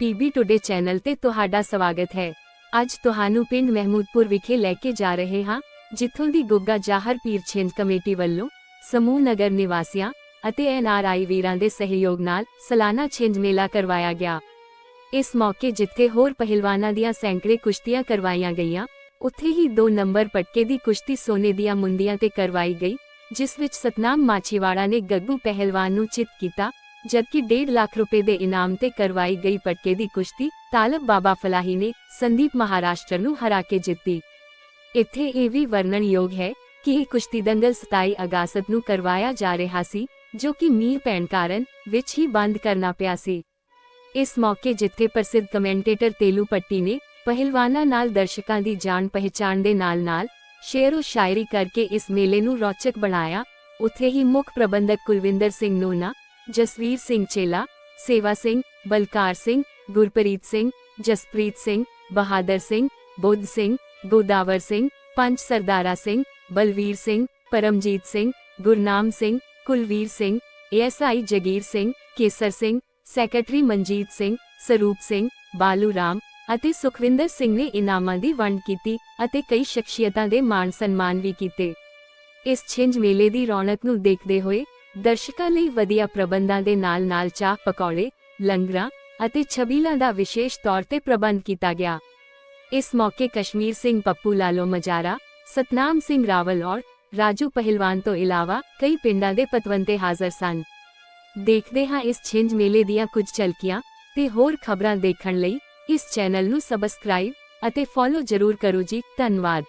PB today channel ਤੇ ਤੁਹਾਡਾ ਸਵਾਗਤ ਹੈ। ਅੱਜ ਤੁਹਾਨੂੰ ਪਿੰਡ ਮਹਿਮੂਦਪੁਰ ਵਿਖੇ ਲੈ ਕੇ ਜਾ ਰਹੇ ਹਾਂ, ਜਿੱਥੋਂ ਦੀ ਗੁੱਗਾ ਜਾਹਰ ਪੀਰ ਕਮੇਟੀ ਵੱਲੋਂ ਸਮੂਹ ਨਗਰ ਨਿਵਾਸੀਆਂ ਅਤੇ ਐਨਆਰਆਈ ਵੀਰਾਂ ਦੇ ਸਹਿਯੋਗ ਨਾਲ ਸਾਲਾਨਾ ਛਿੰਦ ਮੇਲਾ ਕਰਵਾਇਆ ਗਿਆ। ਇਸ ਮੌਕੇ ਜਿੱਥੇ ਹੋਰ ਪਹਿਲਵਾਨਾਂ ਦੀਆਂ ਸੈਂਕੜੇ ਕੁਸ਼ਤੀਆਂ ਕਰਵਾਈਆਂ ਗਈਆਂ, ਉੱਥੇ ਹੀ 2 ਨੰਬਰ ਪਟਕੇ ਦੀ ਕੁਸ਼ਤੀ ਸੋਨੇ ਦੀਆਂ ਮੁੰਦੀਆਂ ਤੇ ਕਰਵਾਈ ਗਈ, ਜਿਸ ਵਿੱਚ ਸਤਨਾਮ ਮਾਛੀਵਾੜਾ ਨੇ ਗੱਗੂ ਪਹਿਲਵਾਨ ਨੂੰ ਚਿਤ ਕੀਤਾ ਜਦਕਿ 1.5 ਲੱਖ ਰੁਪਏ ਦੇ ਇਨਾਮ ਤੇ ਕਰਵਾਈ ਗਈ ਪਟਕੇ ਦੀ ਕੁਸ਼ਤੀ, ਤਾਲਬ ਬਾਬਾ ਫਲਾਹੀ ਨੇ ਸੰਦੀਪ ਮਹਾਰਾਸ਼ਟਰ ਨੂੰ ਹਰਾ ਕੇ ਜਿੱਤੀ। ਇੱਥੇ ਇਹ ਵੀ ਵਰਣਨਯੋਗ ਹੈ ਕਿ ਇਹ ਕੁਸ਼ਤੀ ਦੰਗਲ 27 ਅਗਸਤ ਨੂੰ ਕਰਵਾਇਆ ਜਾ ਰਿਹਾ ਸੀ, ਜੋ ਕਿ ਮੀਂਹ ਪੈਣ ਕਾਰਨ ਵਿੱਚ ਹੀ ਬੰਦ ਕਰਨਾ ਪਿਆ ਸੀ। ਇਸ ਮੌਕੇ ਜਿੱਥੇ ਪ੍ਰਸਿੱਧ ਕਮੈਂਟੇਟਰ ਤੇਲੂ ਪੱਟੀ ਨੇ ਪਹਿਲਵਾਨਾਂ ਨਾਲ ਦਰਸ਼ਕਾਂ ਦੀ ਜਾਣ ਪਹਿਚਾਣ ਦੇ ਨਾਲ-ਨਾਲ ਸ਼ੇਰੋ ਸ਼ਾਇਰੀ ਕਰਕੇ ਇਸ ਮੇਲੇ ਨੂੰ ਰੌਚਕ ਬਣਾਇਆ, ਉੱਥੇ ਹੀ ਮੁੱਖ ਪ੍ਰਬੰਧਕ ਕੁਲਵਿੰਦਰ ਸਿੰਘ ਨੂਨਾ ਜਸਵੀਰ ਸਿੰਘ ਚੇਲਾ, ਸੇਵਾ ਸਿੰਘ, ਬਲਕਾਰ ਸਿੰਘ, ਗੁਰਪ੍ਰੀਤ ਸਿੰਘ, ਜਸਪ੍ਰੀਤ ਸਿੰਘ, ਬਹਾਦਰ ਸਿੰਘ, ਬੁੱਧ ਸਿੰਘ, ਗੋਦਾਵਰ ਸਿੰਘ, ਪੰਜ ਸਰਦਾਰਾ ਸਿੰਘ, ਬਲਵੀਰ ਸਿੰਘ, ਪਰਮਜੀਤ ਸਿੰਘ, ਗੁਰਨਾਮ ਸਿੰਘ, ਕੁਲਵੀਰ ਸਿੰਘ, ਏਐਸਆਈ ਜਗੀਰ ਸਿੰਘ, ਕੇਸਰ ਸਿੰਘ, ਸੈਕਟਰੀ ਮਨਜੀਤ ਸਿੰਘ, ਸਰੂਪ ਸਿੰਘ, ਬਾਲੂ ਰਾਮ ਅਤੇ ਸੁਖਵਿੰਦਰ ਸਿੰਘ ਨੇ ਇਨਾਮਾਂ ਦੀ ਵੰਡ ਕੀਤੀ ਅਤੇ ਕਈ ਸ਼ਖਸੀਅਤਾਂ ਦੇ ਮਾਣ ਸਨਮਾਨ ਵੀ ਕੀਤੇ। ਇਸ ਛਿੰਝ ਮੇਲੇ ਦੀ ਰੌਣਕ ਨੂੰ ਦੇਖਦੇ ਹੋਏ ਦਰਸ਼ਕਾਂ ਲਈ ਵਧੀਆ ਪ੍ਰਬੰਧਾਂ ਦੇ ਨਾਲ-ਨਾਲ ਚਾਹ, ਪਕੌੜੇ, ਲੰਗਰਾਂ ਅਤੇ ਛਬੀਲਾਂ ਦਾ ਵਿਸ਼ੇਸ਼ ਤੌਰ ਤੇ ਪ੍ਰਬੰਧ ਕੀਤਾ ਗਿਆ। ਇਸ ਮੌਕੇ ਕਸ਼ਮੀਰ ਸਿੰਘ ਪੱਪੂ, ਲਾਲੋ ਮਜਾਰਾ, ਸਤਨਾਮ ਸਿੰਘ ਰਾਵਲ ਔਰ ਰਾਜੂ ਪਹਿਲਵਾਨ ਤੋਂ ਇਲਾਵਾ ਕਈ ਪਿੰਡਾਂ ਦੇ ਪਤਵੰਤੇ ਹਾਜ਼ਰ ਸਨ। ਦੇਖਦੇ ਹਾਂ ਇਸ ਛਿੰਝ ਮੇਲੇ ਦੀਆਂ ਕੁਝ ਝਲਕੀਆਂ ਤੇ ਹੋਰ ਖਬਰਾਂ ਦੇਖਣ ਲਈ ਇਸ ਚੈਨਲ ਨੂੰ ਸਬਸਕ੍ਰਾਈਬ ਅਤੇ ਫੋਲੋ ਜ਼ਰੂਰ ਕਰੋ ਜੀ। ਧੰਨਵਾਦ।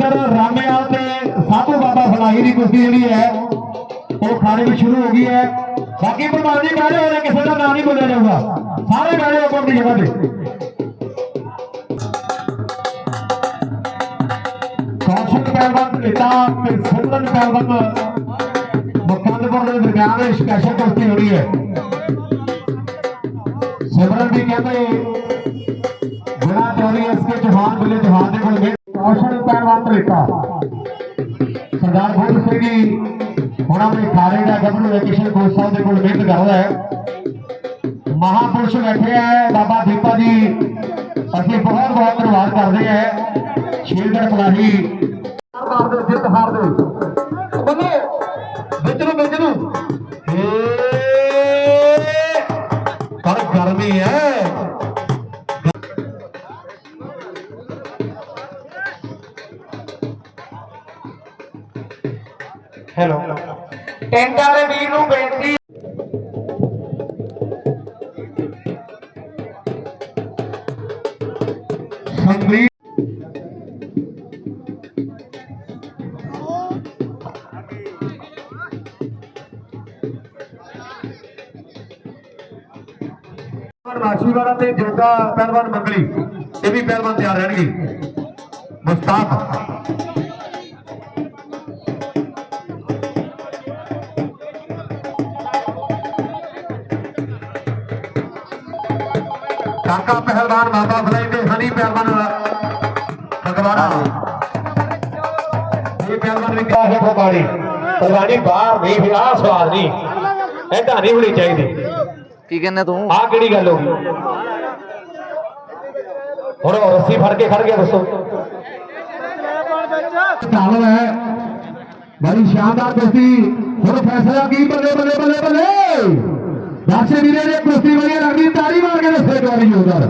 ਇੰਦਰ ਰਾਮਿਆ ਤੇ ਸਾਧੂ ਬਾਬਾ ਫਲਾਹੀ ਦੀ ਕੁਸ਼ਤੀ ਜਿਹੜੀ ਹੈ, ਉਹ ਖਾਣੇ ਵਿੱਚ ਸ਼ੁਰੂ ਹੋ ਗਈ ਹੈ। ਬਾਕੀ ਪ੍ਰਮਾਨ ਜੀ ਗਾਣੇ ਹੋਣੇ ਕਿਸੇ ਦਾ ਨਾਮ ਨਹੀਂ ਬੋਲਿਆ ਜਾਊਗਾ। ਸਾਰੇ ਗਾਣੇ ਆਪੋ ਆਪਣੀ ਜਗ੍ਹਾ ਤੇ। ਕੌਸ਼ਿਕ ਪਹਿਲਵਾਨ ਪਿਤਾ ਤੇ ਸਿਮਰਨ ਪਹਿਲਵਾਨ ਮੁਕੰਦਪੁਰ ਦੇ ਦਰਮਿਆਨ ਸਪੈਸ਼ਲ ਕੁਸ਼ਤੀ ਹੋ ਰਹੀ ਹੈ। ਸਿਮਰਨ ਵੀ ਕਹਿੰਦੇ ਗੁਣਾ ਚੋਰੀ ਇਸਕੇ ਜਵਾਨ ਬਲੇ ਜਵਾਨ ਦੇ ਤਰੀਕਾ ਸਰਦਾਰ ਗੋਬਿੰਦ ਸਿੰਘ ਜੀ ਹੁਣ ਆਪਣੇ ਖਾਰੇ ਦਾ ਗੱਭਰੂ ਵੈਕੇਸ਼ਨ ਕੋਚ ਸਾਹਿਬ ਦੇ ਕੋਲ ਮਿਹਨਤ ਕਰਦਾ ਹੈ। ਮਹਾਪੁਰਸ਼ ਬੈਠੇ ਹੈ ਬਾਬਾ ਦੀਪਾ ਜੀ। ਅਸੀਂ ਬਹੁਤ ਬਹੁਤ ਧੰਨਵਾਦ ਕਰਦੇ ਹਾਂ ਸ਼ੇਰਗੜ ਪਲਾਹੀ ਹਾਰ ਦੇ ਜਿੱਤ ਹਾਰ ਦੇ। ਬੰਦੇ ਵਿੱਚ ਨੂੰ ਹੈਲੋ ਟੈਂਟ ਵਾਲੇ ਵੀਰ ਨੂੰ ਬੇਨਤੀ ਸੰਗਰੀ ਰਾਸ਼ੀਵਾੜਾ ਤੇ ਜੋਗਾ ਪਹਿਲਵਾਨ ਮੰਗਲੀ ਇਹ ਵੀ ਪਹਿਲਵਾਨ ਤਿਆਰ ਰਹਿਣਗੇ। ਮੁਸਤਾਫ। ਕਾਕਾ ਪਹਿਲਵਾਨ ਬਾਬਾ ਫਲਾਈ ਤੇ ਹਨੀ ਪਹਿਲਵਾਨ ਫਗਵਾੜਾ ਇਹ ਪਹਿਲਵਾਨ ਵੀ ਕਾਹੇ ਫਗਵਾੜੀ ਪਹਿਲਵਾਨੀ ਬਾਹਰ ਨਹੀਂ ਵੀ ਆਹ ਸਵਾਦ ਨਹੀਂ। ਐਦਾਂ ਨਹੀਂ ਹੋਣੀ ਚਾਹੀਦੀ। ਕੀ ਕਹਿੰਦਾ ਤੂੰ? ਆਹ ਕਿਹੜੀ ਗੱਲ ਹੋ ਗਈ? ਹੁਣ ਰੱਸੀ ਫੜ ਕੇ ਖੜ ਗਿਆ ਦੱਸੋ। ਚਾਲੂ ਹੈ। ਬੜੀ ਸ਼ਾਨਦਾਰ ਕੁਸ਼ਤੀ। ਹੁਣ ਫੈਸਲਾ ਕੀ? ਬੱਲੇ ਬੱਲੇ ਬੱਲੇ ਬੱਲੇ। ਦਾਸੇ ਵੀਰੇ ਨੇ ਕੁਸ਼ਤੀ ਵਧੀਆ ਲੱਗਦੀ ਤਾੜੀ ਮਾਰ ਕੇ ਦੱਸੇ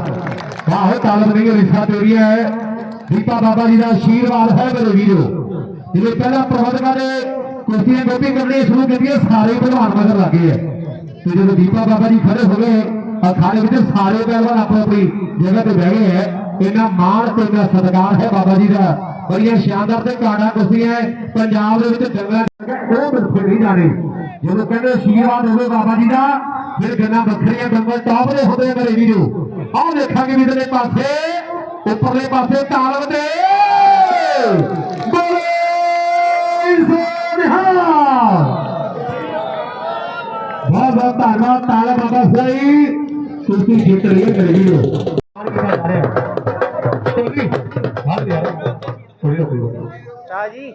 ਗਾਰੀ ਉਧਰ ਆਹੋ ਤਾਲਬ ਨਹੀਂ ਰਿਸ਼ਾ ਤੇਰੀ ਹੈ। ਦੀਪਾ ਬਾਬਾ ਜੀ ਦਾ ਆਸ਼ੀਰਵਾਦ ਹੈ ਮੇਰੇ ਵੀਰੋ। ਜਿਹੜੇ ਪਹਿਲਾਂ ਪ੍ਰਬੰਧਕਾਂ ਨੇ ਕੁਸ਼ਤੀਆਂ ਗੋਪੀ ਕਰਨੀ ਸ਼ੁਰੂ ਕੀਤੀਆਂ, ਸਾਰੇ ਭਲਵਾਨ ਮਗਰ ਲੱਗੇ ਹੈ। ਤੇ ਜਦੋਂ ਦੀਪਾ ਬਾਬਾ ਜੀ ਖੜੇ ਹੋ ਗਏ ਅਖਾੜੇ ਵਿੱਚ ਸਾਰੇ ਪਹਿਲਵਾਨ ਆਪੋ ਆਪਣੀ ਜਗ੍ਹਾ ਤੇ ਬਹਿ ਗਏ ਹੈ। ਇਹਨਾਂ ਮਾਣ ਤੇ ਇਹਨਾਂ ਸਤਿਕਾਰ ਹੈ ਬਾਬਾ ਜੀ ਦਾ। ਬੜੀਆਂ ਸ਼ਾਨਦਾਰ ਤੇ ਕਾੜਾ ਕੁਸ਼ਤੀਆਂ ਪੰਜਾਬ ਦੇ ਵਿੱਚ ਜੰਗਾਂ ਉਹ ਮਿੱਥੇ ਨਹੀਂ ਜਾਣੇ ਜਦੋਂ ਕਹਿੰਦੇ ਆਸ਼ੀਰਵਾਦ ਹੋਵੇ ਬਾਬਾ ਜੀ ਦਾ, ਫਿਰ ਗੱਲਾਂ ਵੱਖਰੀਆਂ ਦੰਗਲ ਟੌਪ ਦੇ ਹੁੰਦੇ ਮੇਰੇ ਵੀਰੋ। ਆਹ ਦੇਖਾਂਗੇ ਵੀ ਪਾਸੇ, ਉੱਪਰਲੇ ਪਾਸੇ ਤਾਲਬ ਦੇ। ਬੋਲੇ ਸੋਨਿਹਾਲ ਬਹੁਤ ਬਹੁਤ ਧੰਨਵਾਦ ਤਾਲਾ ਬਾਬਾ ਸਾਈ ਤੁਸੀਂ ਜਿੱਤ ਰਹੀ ਹੈ ਮੇਰੇ ਵੀਰੋ ਥੋੜੀ ਯਾਰ ਥੋੜੀ ਰੁਕੋ ਜੀ।